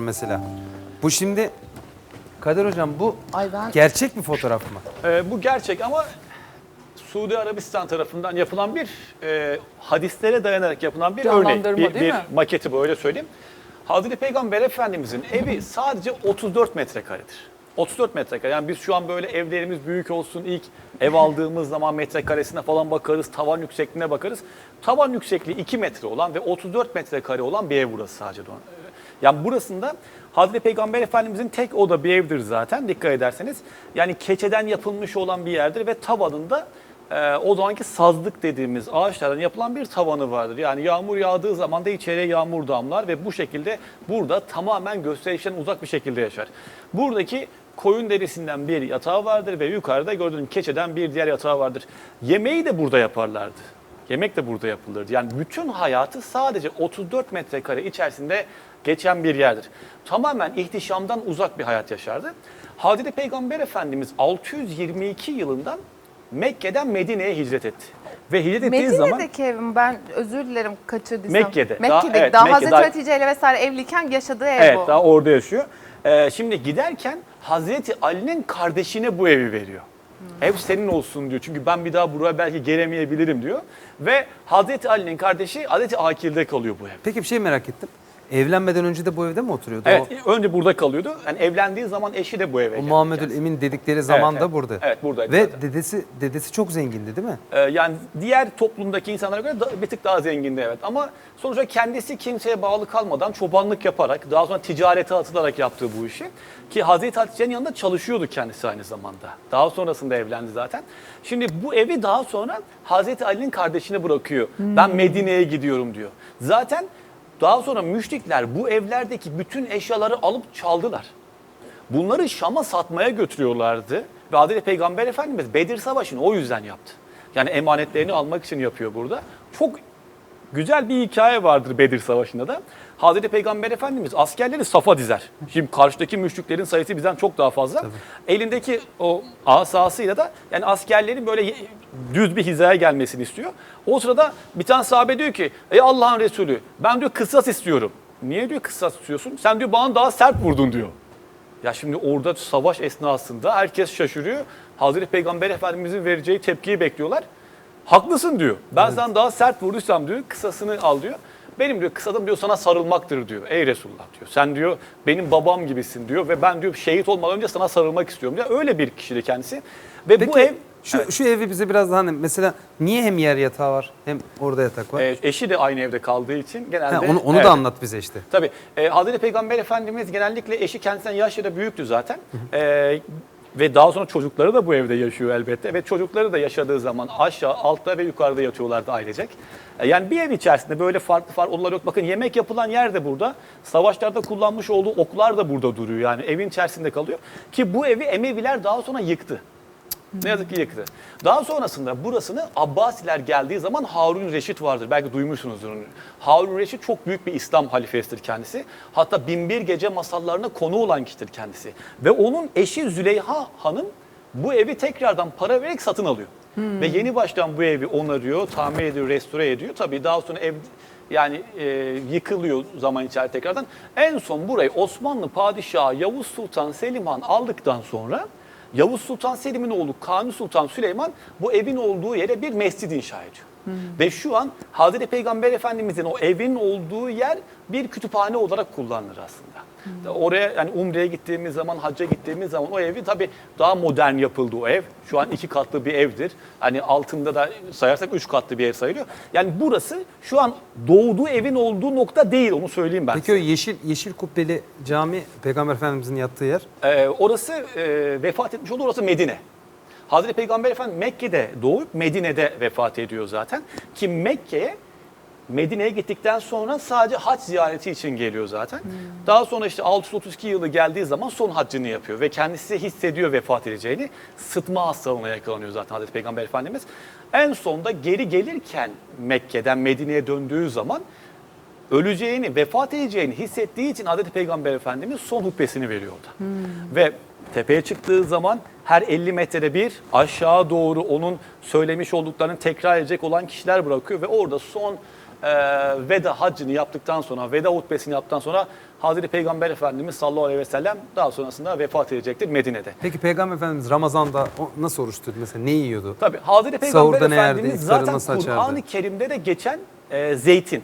mesela. Bu şimdi Kadir hocam bu Ay ben gerçek bir fotoğraf mı? Ee, bu gerçek ama Suudi Arabistan tarafından yapılan bir e, hadislere dayanarak yapılan bir örnek. Canlandırma Bir, değil bir mi? maketi bu öyle söyleyeyim. Hazreti Peygamber Efendimizin evi sadece 34 metrekaredir. 34 metrekare. Yani biz şu an böyle evlerimiz büyük olsun ilk ev aldığımız zaman metrekaresine falan bakarız, tavan yüksekliğine bakarız. Tavan yüksekliği 2 metre olan ve 34 metrekare olan bir ev burası sadece. Yani burasında Hazreti Peygamber Efendimizin tek oda bir evdir zaten dikkat ederseniz. Yani keçeden yapılmış olan bir yerdir ve tavanında e, o zamanki sazlık dediğimiz ağaçlardan yapılan bir tavanı vardır. Yani yağmur yağdığı zaman da içeriye yağmur damlar ve bu şekilde burada tamamen gösterişten uzak bir şekilde yaşar. Buradaki koyun derisinden bir yatağı vardır ve yukarıda gördüğünüz keçeden bir diğer yatağı vardır. Yemeği de burada yaparlardı. Yemek de burada yapılırdı. Yani bütün hayatı sadece 34 metrekare içerisinde geçen bir yerdir. Tamamen ihtişamdan uzak bir hayat yaşardı. Hazreti Peygamber Efendimiz 622 yılından Mekke'den Medine'ye hicret etti. Ve hicret ettiği zaman Medine'deki evim ben özür dilerim kaçırdıysam. Mekke'de. Daha- Mekke'de. evet, Daha, Mekke'de. Hazreti Hatice ile vesaire evliyken yaşadığı ev evet bu. daha orada yaşıyor. Ee, şimdi giderken Hazreti Ali'nin kardeşine bu evi veriyor. Ev senin olsun diyor. Çünkü ben bir daha buraya belki gelemeyebilirim diyor. Ve Hazreti Ali'nin kardeşi Hazreti Akil'de kalıyor bu ev. Peki bir şey merak ettim. Evlenmeden önce de bu evde mi oturuyordu? Evet, önce burada kalıyordu. Yani evlendiği zaman eşi de bu eve O, o geldi Muhammedül. Emin dedikleri zaman da evet. burada. Evet, buradaydı Ve zaten. dedesi dedesi çok zengindi değil mi? Ee, yani diğer toplumdaki insanlara göre da- bir tık daha zengindi evet. Ama sonuçta kendisi kimseye bağlı kalmadan çobanlık yaparak, daha sonra ticarete atılarak yaptığı bu işi. Ki Hazreti Hatice'nin yanında çalışıyordu kendisi aynı zamanda. Daha sonrasında evlendi zaten. Şimdi bu evi daha sonra Hazreti Ali'nin kardeşine bırakıyor. Ben Medine'ye gidiyorum diyor. Zaten daha sonra müşrikler bu evlerdeki bütün eşyaları alıp çaldılar. Bunları Şam'a satmaya götürüyorlardı. Ve Hazreti Peygamber Efendimiz Bedir Savaşı'nı o yüzden yaptı. Yani emanetlerini almak için yapıyor burada. Çok güzel bir hikaye vardır Bedir Savaşı'nda da. Hazreti Peygamber Efendimiz askerleri safa dizer. Şimdi karşıdaki müşriklerin sayısı bizden çok daha fazla. Elindeki o asasıyla da yani askerlerin böyle düz bir hizaya gelmesini istiyor. O sırada bir tane sahabe diyor ki ey Allah'ın Resulü ben diyor kıssas istiyorum. Niye diyor kıssas istiyorsun? Sen diyor bana daha sert vurdun diyor. Ya şimdi orada savaş esnasında herkes şaşırıyor. Hazreti Peygamber Efendimizin vereceği tepkiyi bekliyorlar. Haklısın diyor. Ben sana daha sert vurduysam diyor kısasını al diyor. Benim diyor kısadım diyor sana sarılmaktır diyor. Ey Resulullah diyor. Sen diyor benim babam gibisin diyor ve ben diyor şehit olmadan önce sana sarılmak istiyorum diyor. Öyle bir kişiydi kendisi. Ve Peki bu ev şu, şu evi bize biraz daha hani mesela niye hem yer yatağı var hem orada yatak var? e, eşi de aynı evde kaldığı için genelde Ha, onu onu Evet. da anlat bize işte. Tabii. E, Hazreti Peygamber Efendimiz genellikle eşi kendisinden yaşça da büyüktü zaten. E, ve daha sonra çocukları da bu evde yaşıyor elbette. Ve çocukları da yaşadığı zaman aşağı, altta ve yukarıda yatıyorlardı ailecek. E, yani bir ev içerisinde böyle farklı farklı odalar yok. Bakın yemek yapılan yer de burada. Savaşlarda kullanmış olduğu oklar da burada duruyor. Yani evin içerisinde kalıyor. Ki bu evi Emeviler daha sonra yıktı. Ne yazık ki yıktı. Daha sonrasında burasını Abbasiler geldiği zaman Harun Reşit vardır. Belki duymuşsunuzdur onu. Harun Reşit çok büyük bir İslam halifesidir kendisi. Hatta binbir gece masallarına konu olan kişidir kendisi. Ve onun eşi Züleyha Hanım bu evi tekrardan para vererek satın alıyor. Ve yeni baştan bu evi onarıyor, tamir ediyor, restore ediyor. Tabii daha sonra ev yani e, yıkılıyor zaman içerisinde tekrardan. En son burayı Osmanlı Padişahı Yavuz Sultan Selim Han aldıktan sonra Yavuz Sultan Selim'in oğlu Kanuni Sultan Süleyman bu evin olduğu yere bir mescid inşa ediyor. Ve şu an Hazreti Peygamber Efendimizin o evin olduğu yer bir kütüphane olarak kullanılır aslında. Oraya yani Umre'ye gittiğimiz zaman, hacca gittiğimiz zaman o evi tabii daha modern yapıldı o ev. Şu an iki katlı bir evdir. Hani altında da sayarsak üç katlı bir ev sayılıyor. Yani burası şu an doğduğu evin olduğu nokta değil onu söyleyeyim ben Peki size. o yeşil yeşil kubbeli cami Peygamber Efendimizin yattığı yer. Ee, orası e, vefat etmiş oldu orası Medine. Hazreti Peygamber Efendimiz Mekke'de doğup Medine'de vefat ediyor zaten. Ki Mekke'ye Medine'ye gittikten sonra sadece hac ziyareti için geliyor zaten. Daha sonra işte 632 yılı geldiği zaman son haccını yapıyor ve kendisi hissediyor vefat edeceğini. Sıtma hastalığına yakalanıyor zaten Hazreti Peygamber Efendimiz. En sonda geri gelirken Mekke'den Medine'ye döndüğü zaman öleceğini, vefat edeceğini hissettiği için Hazreti Peygamber Efendimiz son hutbesini veriyor orada. Ve tepeye çıktığı zaman her 50 metrede bir aşağı doğru onun söylemiş olduklarını tekrar edecek olan kişiler bırakıyor ve orada son e, veda haccını yaptıktan sonra, veda hutbesini yaptıktan sonra Hazreti Peygamber Efendimiz sallallahu aleyhi ve sellem daha sonrasında vefat edecektir Medine'de. Peki Peygamber Efendimiz Ramazan'da nasıl oruç tutuyordu? Mesela ne yiyordu? Tabii Hazreti Peygamber Sahurda ne yerdi, Efendimiz zaten? Kur'an-ı Kerim'de de geçen e, zeytin.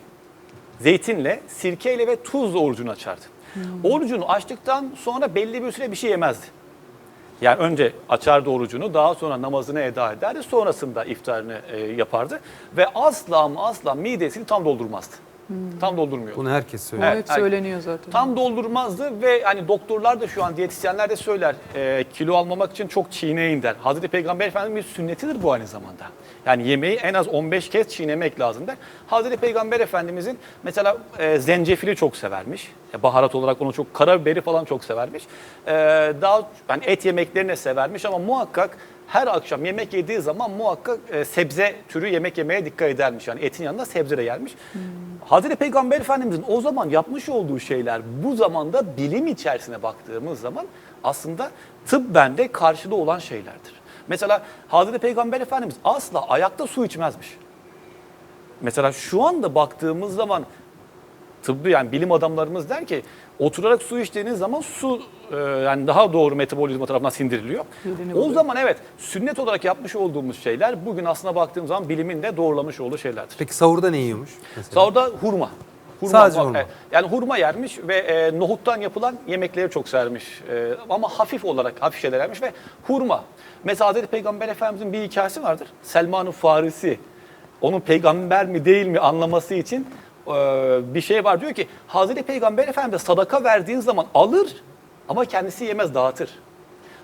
Zeytinle, sirkeyle ve tuzla orucunu açardı. Orucunu açtıktan sonra belli bir süre bir şey yemezdi. Yani önce açardı orucunu, daha sonra namazını eda ederdi, sonrasında iftarını e, yapardı. Ve asla ama asla midesini tam doldurmazdı. Tam doldurmuyordu. Bunu herkes söylüyor. Evet, hep söyleniyor zaten. Tam doldurmazdı ve hani doktorlar da şu an diyetisyenler de söyler e, kilo almamak için çok çiğneyin der. Hazreti Peygamber Efendimiz sünnetidir bu aynı zamanda. Yani yemeği en az 15 kez çiğnemek lazım der. Hazreti Peygamber Efendimizin mesela e, zencefili çok severmiş. E, baharat olarak onu çok karabiberi falan çok severmiş. E, daha yani et yemeklerini severmiş ama muhakkak her akşam yemek yediği zaman muhakkak e, sebze türü yemek yemeye dikkat edermiş. Yani etin yanında sebze de yermiş. Hazreti Peygamber Efendimizin o zaman yapmış olduğu şeyler bu zamanda bilim içerisine baktığımız zaman aslında tıbben de karşılığı olan şeylerdir. Mesela Hazreti Peygamber Efendimiz asla ayakta su içmezmiş. Mesela şu anda baktığımız zaman tıbbi yani bilim adamlarımız der ki oturarak su içtiğiniz zaman su e, yani daha doğru metabolizma tarafından sindiriliyor. O zaman evet sünnet olarak yapmış olduğumuz şeyler bugün aslında baktığımız zaman bilimin de doğrulamış olduğu şeylerdir. Peki sahurda ne yiyormuş? Mesela? Sahurda hurma. Hurma Sadece hurma. Yani hurma yermiş ve e, nohuttan yapılan yemekleri çok sermiş. E, ama hafif olarak hafif şeyler yermiş ve hurma. Mesela Hazreti Peygamber Efendimizin bir hikayesi vardır. Selman-ı Farisi onun peygamber mi değil mi anlaması için bir şey var. Diyor ki Hazreti Peygamber Efendimiz sadaka verdiğin zaman alır ama kendisi yemez dağıtır.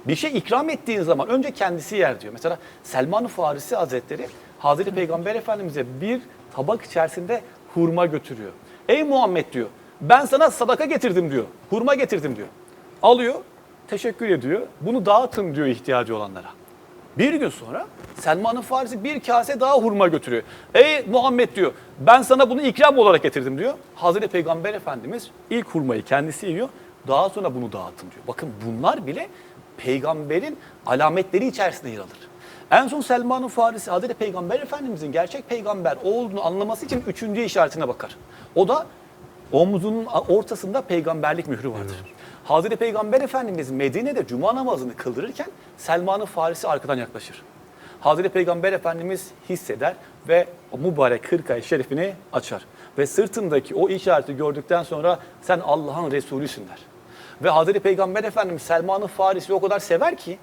Bir şey ikram ettiğin zaman önce kendisi yer diyor. Mesela Selman-ı Farisi Hazretleri Hazreti Peygamber Efendimiz'e bir tabak içerisinde hurma götürüyor. Ey Muhammed diyor ben sana sadaka getirdim diyor. Hurma getirdim diyor. Alıyor teşekkür ediyor. Bunu dağıtın diyor ihtiyacı olanlara. Bir gün sonra Selman-ı Farisi bir kase daha hurma götürüyor. Ey Muhammed diyor ben sana bunu ikram olarak getirdim diyor. Hazreti Peygamber Efendimiz ilk hurmayı kendisi yiyor. Daha sonra bunu dağıtın diyor. Bakın bunlar bile peygamberin alametleri içerisinde yer alır. En son Selman-ı Farisi Hazreti Peygamber Efendimizin gerçek peygamber olduğunu anlaması için üçüncü işaretine bakar. O da omzunun ortasında peygamberlik mührü vardır. Hazreti Peygamber Efendimiz Medine'de cuma namazını kıldırırken Selman-ı Farisi arkadan yaklaşır. Hazreti Peygamber Efendimiz hisseder ve o mübarek hırkayı şerifini açar. Ve sırtındaki o işareti gördükten sonra sen Allah'ın Resulüsün der. Ve Hazreti Peygamber Efendimiz Selman-ı Farisi o kadar sever ki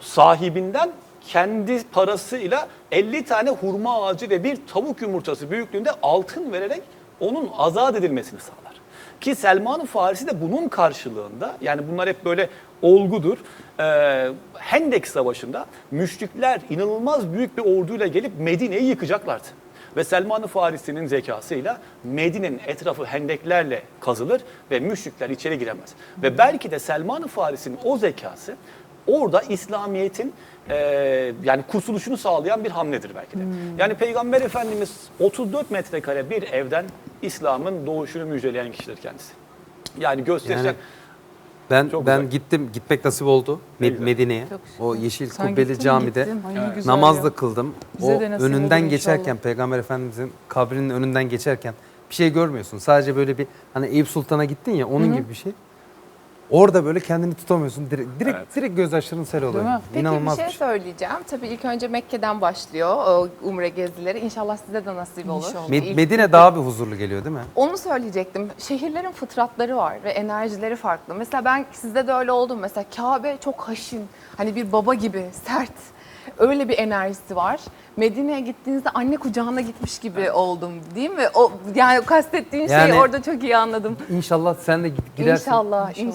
sahibinden kendi parasıyla 50 tane hurma ağacı ve bir tavuk yumurtası büyüklüğünde altın vererek onun azat edilmesini sağlar. Ki Selman-ı Farisi de bunun karşılığında yani bunlar hep böyle olgudur. Ee, Hendek Savaşı'nda müşrikler inanılmaz büyük bir orduyla gelip Medine'yi yıkacaklardı. Ve Selman-ı Farisi'nin zekasıyla Medine'nin etrafı hendeklerle kazılır ve müşrikler içeri giremez. Ve belki de Selman-ı Farisi'nin o zekası orada İslamiyet'in e, yani kurtuluşunu sağlayan bir hamledir belki de. Yani Peygamber Efendimiz 34 metrekare bir evden İslam'ın doğuşunu müjdeleyen kişidir kendisi. Yani gösterecek. Yani Ben Çok ben güzel. gittim gitmek nasip oldu Med-. Medine'ye. O yeşil Sen kubbeli gittin mi? camide Evet. güzel namaz da kıldım. Bize o de önünden inşallah. geçerken Peygamber Efendimizin kabrinin önünden geçerken bir şey görmüyorsun. Sadece böyle bir hani Eyüp Sultan'a gittin ya onun gibi bir şey. Orada böyle kendini tutamıyorsun. Direkt direkt, Evet. direkt gözyaşların sel oluyor. mi? Peki İnanılmaz bir şey söyleyeceğim. Tabii ilk önce Mekke'den başlıyor o umre gezileri. İnşallah size de nasip olur. İnşallah. Med- İlk- Medine daha bir huzurlu geliyor değil mi? Onu söyleyecektim. Şehirlerin fıtratları var ve enerjileri farklı. Mesela ben sizde de öyle oldum. Mesela Kabe çok haşin. Hani bir baba gibi sert. Öyle bir enerjisi var. Medine'ye gittiğinizde anne kucağına gitmiş gibi oldum değil mi? O yani kastettiğin Yani- şeyi orada çok iyi anladım. İnşallah sen de gidersin. İnşallah, inşallah.